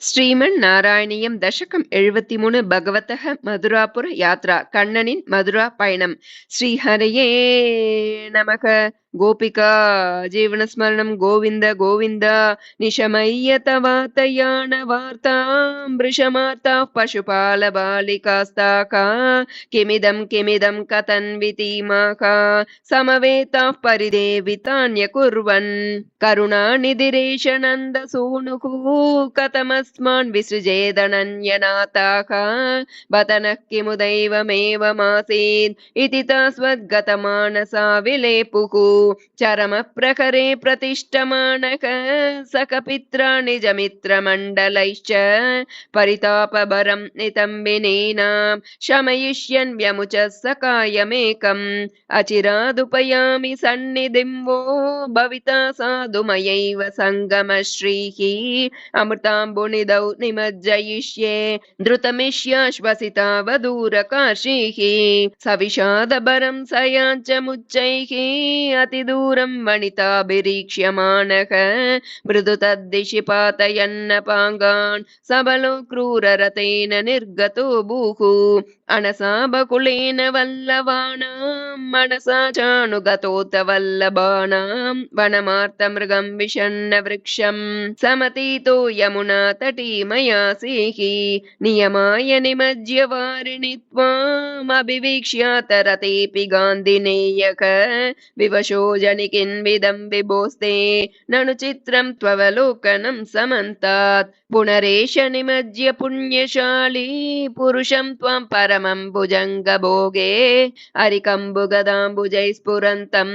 ஸ்ரீமன் நாராயணியம் தசகம் எழுபத்தி மூணு பகவதக மதுராபுர யாத்ரா கண்ணனின் மதுரா பயணம். ஸ்ரீஹரையே நமக. கோபிகா ஜீவனஸ்மரணம் கோவிந்த கோவிந்தா நிஷமைய தவாத்தயான வார்த்தாம் பிருஷமார்த்தா பசுபால பாலிகாஸ்தாகா கிமிதம் கிமிதம் கதன் விதீமாகா சமவேதா பரிதேவிதான்ய குர்வன். கருணாநிதிரேஷ நந்த சூனுகு கதமஸ் कथमस्मान् विसृजेदनन्यनाथाः बत नः किमुदैवमेवमासीत् इति तास्वद्गतमानसा विलेपुः चरमप्रखरे प्रतिष्ठमानः सकपित्रा निजमित्रमण्डलैश्च परितापभरं नितम्बिनीनां शमयिष्यन् व्यमुचः सकायमेकम् अचिरादुपयामि सन्निधिं वो भविता साधुमयैव सङ्गमश्रीः वेदौ निमज्जयिष्ये धृतमिष्याश्वसिता वदूरकाशीः सविषादबरं सयाञ्चमुच्चैः अतिदूरं वणिताभिरीक्ष्यमाणः मृदु तद्दिशि पातयन्नपाङ्गान् सबलो क्रूररतेन निर्गतो भूः। अनसाबकुलेन वल्लवाणा मनसा चानुगतोत वल्लभानां वनमार्तमृगं विषण्ण वृक्षं समतीतो यमुना तटी मया सेः नियमाय निमज्य वारिणि त्वामभिवीक्ष्यातरतेऽपि गान्धिनेयक विवशो जनिकिन्विदं विभोस्ते ननु चित्रं त्ववलोकनं समन्तात् पुनरेष निमज्य पुण्यशाली पुरुषं त्वां परमं भुजङ्गभोगे కంబు కంబుగదాంబుజై స్ఫురంతం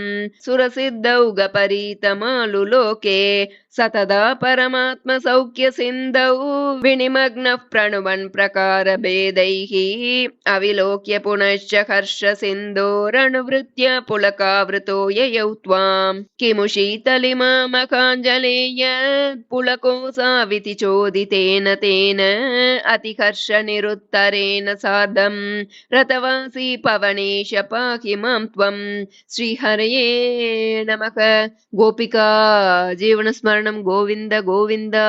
సురసిద్ధౌగపరీతమాలు లోకే सतदा परमात्मसौख्यसिन्धौ विनिमग्नः प्रणुवन् प्रकारभेदैः अविलोक्य पुनश्च हर्षसिन्धोरनुवृत्य पुलकावृतो ययौ त्वां किमु पुलकोऽसाविति चोदितेन तेन अतिहर्षनिरुत्तरेण सार्धं रतवासी पवनेश पाहि माँ त्वं श्रीहरये नमः। गोपिका जीवनस्मरणं சரணம் கோவிந்த கோவிந்தா.